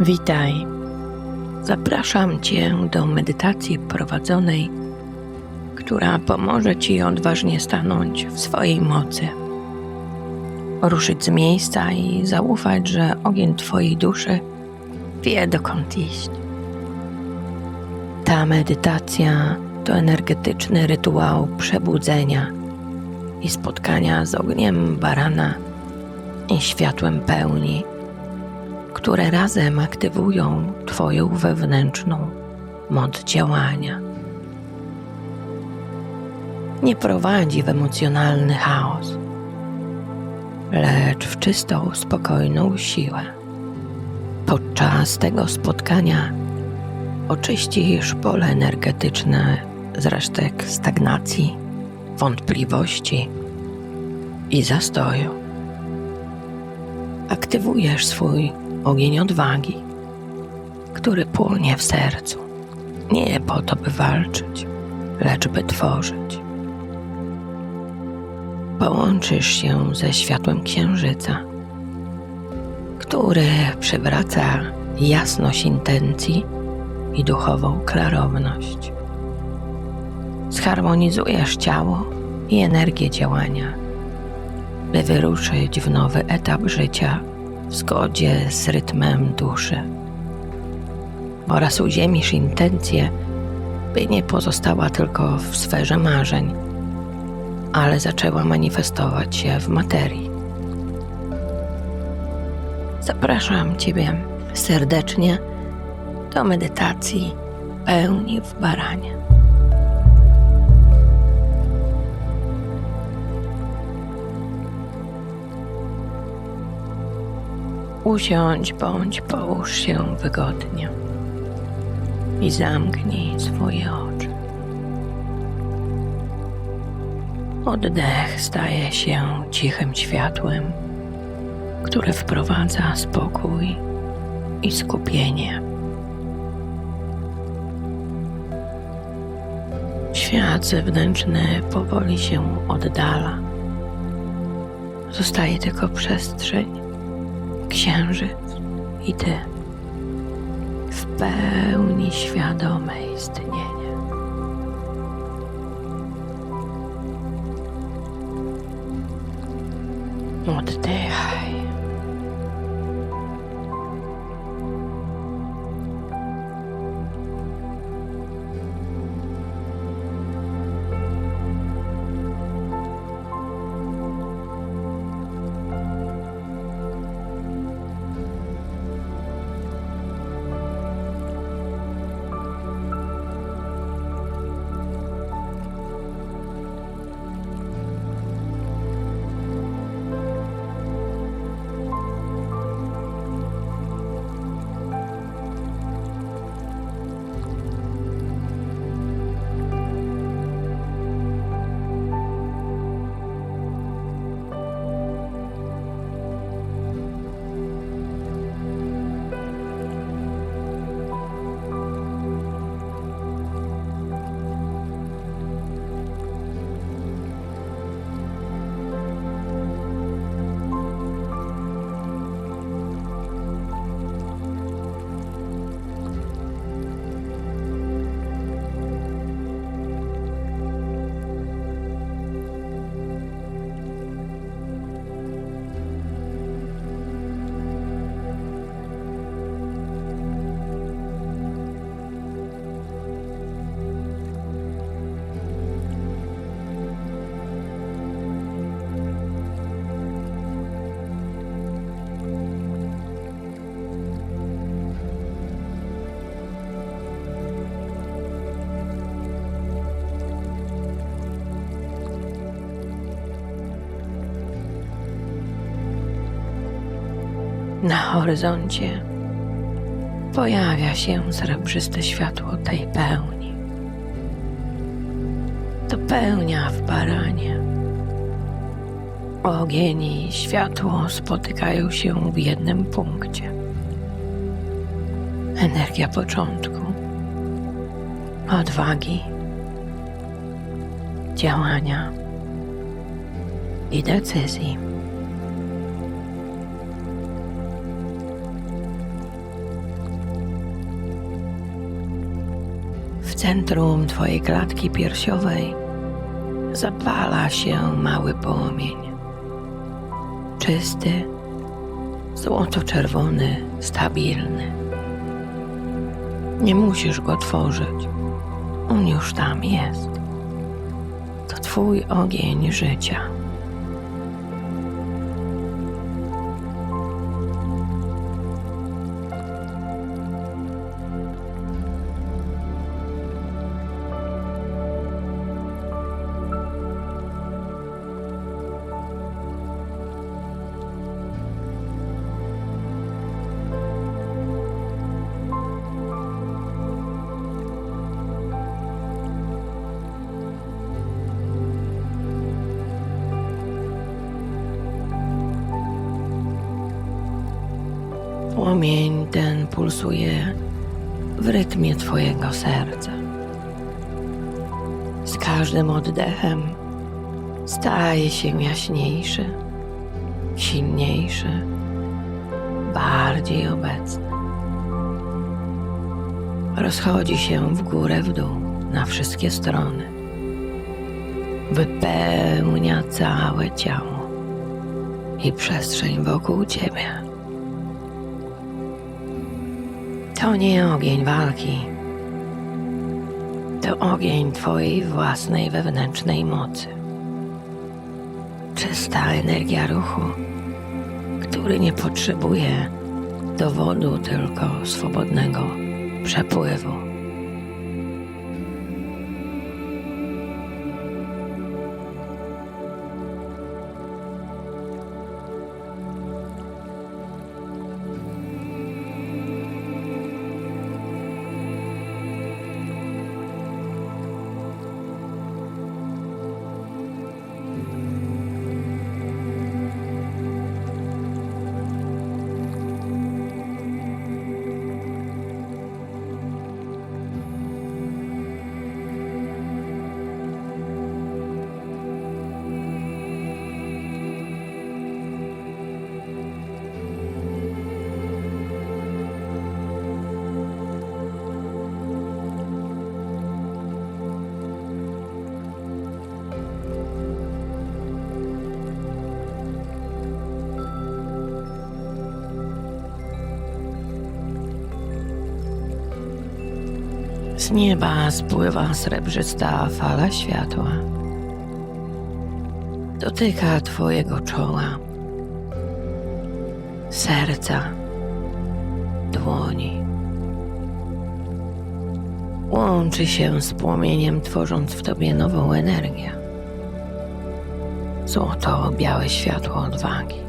Witaj. Zapraszam Cię do medytacji prowadzonej, która pomoże Ci odważnie stanąć w swojej mocy, ruszyć z miejsca i zaufać, że ogień Twojej duszy wie dokąd iść. Ta medytacja to energetyczny rytuał przebudzenia i spotkania z ogniem barana i światłem pełni które razem aktywują Twoją wewnętrzną moc działania. Nie prowadzi w emocjonalny chaos, lecz w czystą, spokojną siłę. Podczas tego spotkania oczyścisz pole energetyczne z resztek stagnacji, wątpliwości i zastoju. Aktywujesz swój ogień odwagi, który płonie w sercu, nie po to, by walczyć, lecz by tworzyć. Połączysz się ze światłem księżyca, który przywraca jasność intencji i duchową klarowność. Zharmonizujesz ciało i energię działania, by wyruszyć w nowy etap życia w zgodzie z rytmem duszy. Oraz uziemisz intencję, by nie pozostała tylko w sferze marzeń, ale zaczęła manifestować się w materii. Zapraszam Ciebie serdecznie do medytacji pełni w baranie. Usiądź bądź połóż się wygodnie i zamknij swoje oczy. Oddech staje się cichym światłem, które wprowadza spokój i skupienie. Świat zewnętrzny powoli się oddala. Zostaje tylko przestrzeń księżyc i ty w pełni świadome istnienie. Oddychaj. Na horyzoncie pojawia się srebrzyste światło tej pełni. To pełnia w baranie. Ogień i światło spotykają się w jednym punkcie. Energia początku, odwagi, działania i decyzji. Centrum Twojej klatki piersiowej zapala się mały płomień. Czysty, złoto-czerwony, stabilny. Nie musisz go tworzyć. On już tam jest. To Twój ogień życia. Płomień ten pulsuje w rytmie Twojego serca. Z każdym oddechem staje się jaśniejszy, silniejszy, bardziej obecny. Rozchodzi się w górę, w dół, na wszystkie strony. Wypełnia całe ciało i przestrzeń wokół Ciebie. To nie ogień walki. To ogień Twojej własnej wewnętrznej mocy. Czysta energia ruchu, który nie potrzebuje dowodu, tylko swobodnego przepływu. Z nieba spływa srebrzysta fala światła. Dotyka Twojego czoła, serca, dłoni. Łączy się z płomieniem, tworząc w Tobie nową energię. Złoto-białe światło odwagi.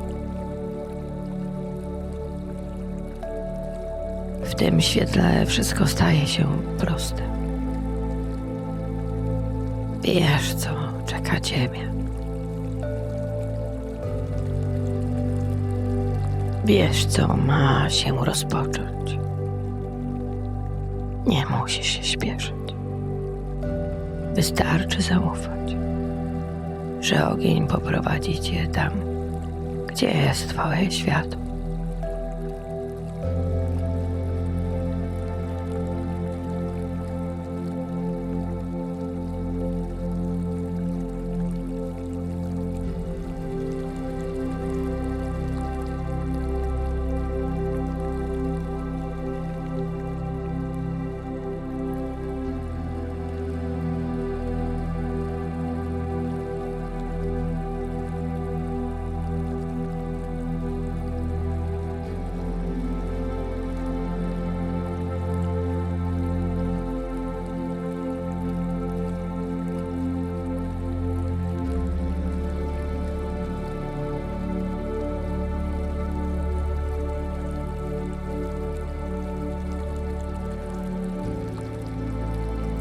Tym świetle wszystko staje się proste. Wiesz, co czeka ciebie. Wiesz, co ma się rozpocząć. Nie musisz się śpieszyć. Wystarczy zaufać, że ogień poprowadzi cię tam, gdzie jest Twoje światło.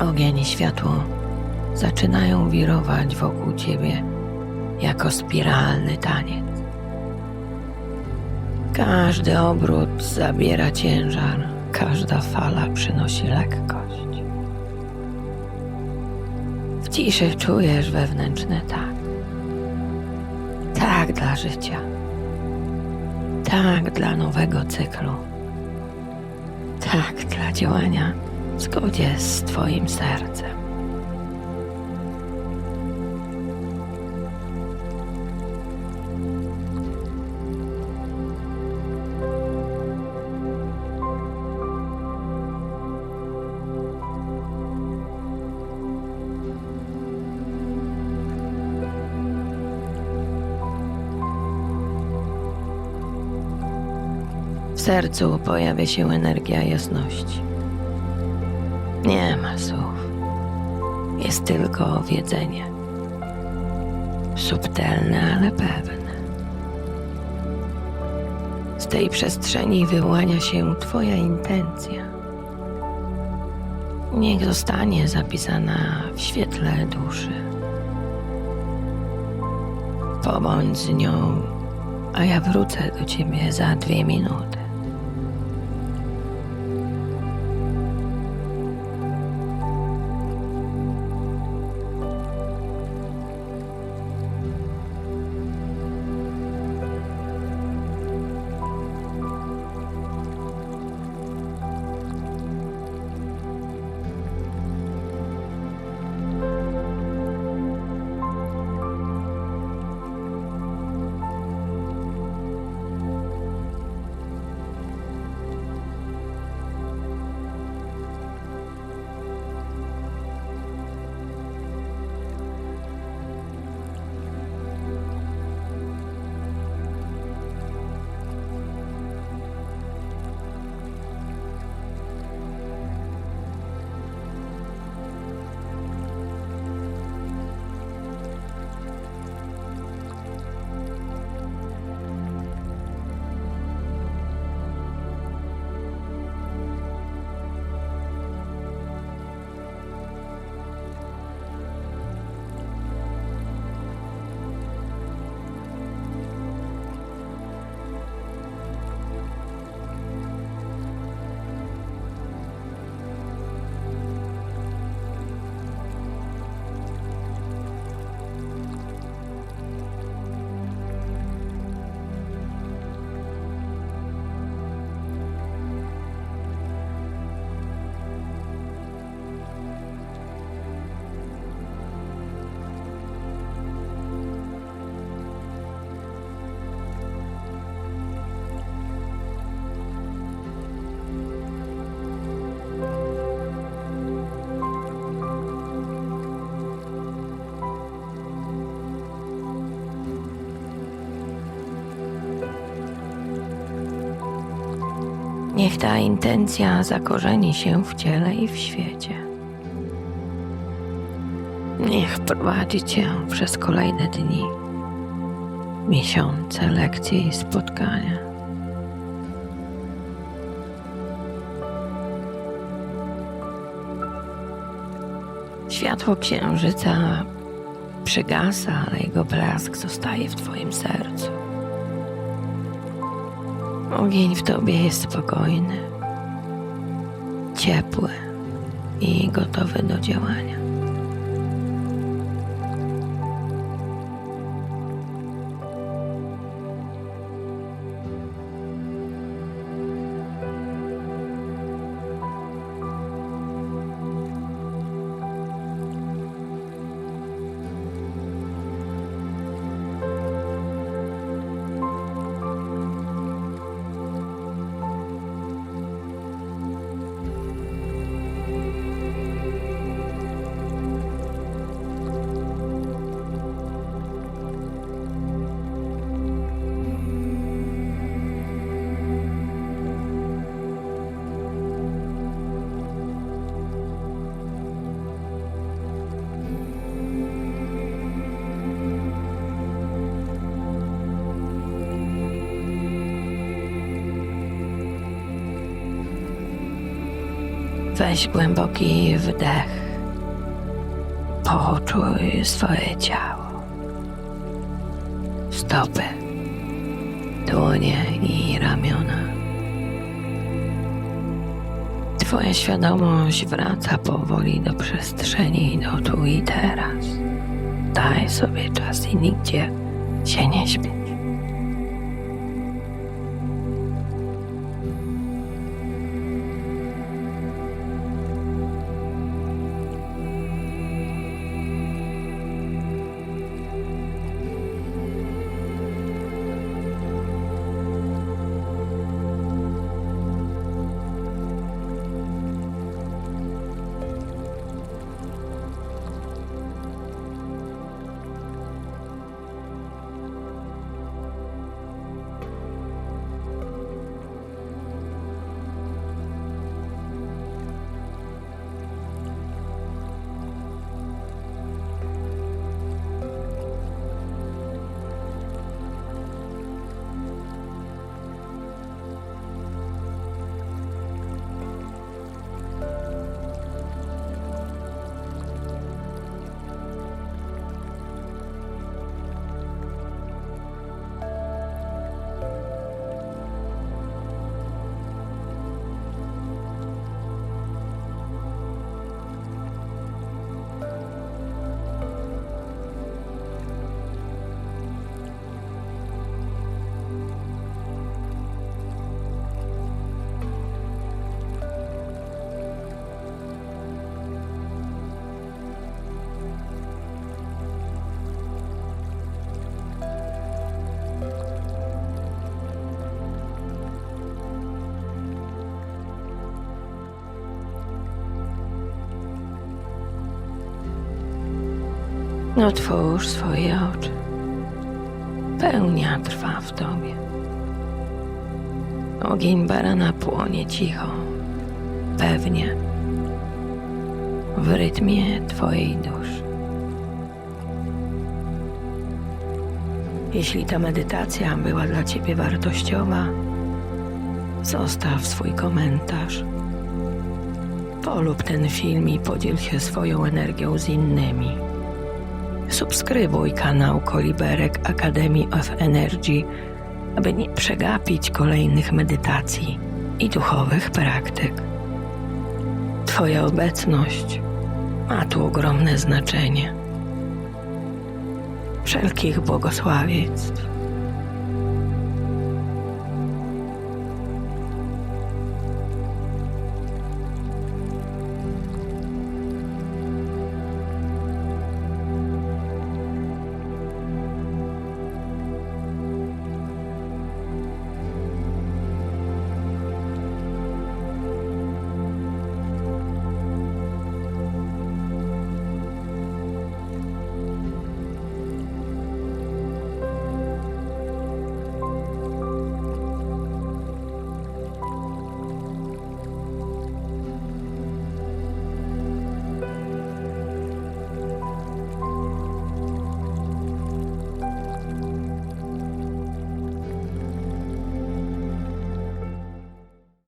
Ogień i światło zaczynają wirować wokół ciebie jako spiralny taniec. Każdy obrót zabiera ciężar, każda fala przynosi lekkość. W ciszy czujesz wewnętrzne tak. Tak dla życia. Tak dla nowego cyklu. Tak dla działania w zgodzie z Twoim sercem. W sercu pojawia się energia jasności. Nie ma słów. Jest tylko wiedzenie. Subtelne, ale pewne. Z tej przestrzeni wyłania się Twoja intencja. Niech zostanie zapisana w świetle duszy. Pobądź z nią, a ja wrócę do Ciebie za dwie minuty. Niech ta intencja zakorzeni się w ciele i w świecie. Niech prowadzi Cię przez kolejne dni, miesiące, lekcje i spotkania. Światło księżyca przygasa, ale jego blask zostaje w Twoim sercu. Ogień w tobie jest spokojny, ciepły i gotowy do działania. Weź głęboki wdech. Poczuj swoje ciało. Stopy, dłonie i ramiona. Twoja świadomość wraca powoli do przestrzeni, do tu i teraz. Daj sobie czas i nigdzie się nie śpiesz. Otwórz swoje oczy. Pełnia trwa w tobie. Ogień barana płonie cicho, pewnie, w rytmie twojej duszy. Jeśli ta medytacja była dla ciebie wartościowa, zostaw swój komentarz. Polub ten film i podziel się swoją energią z innymi. Subskrybuj kanał Koliberek Academy of Energy, aby nie przegapić kolejnych medytacji i duchowych praktyk. Twoja obecność ma tu ogromne znaczenie. Wszelkich błogosławieństw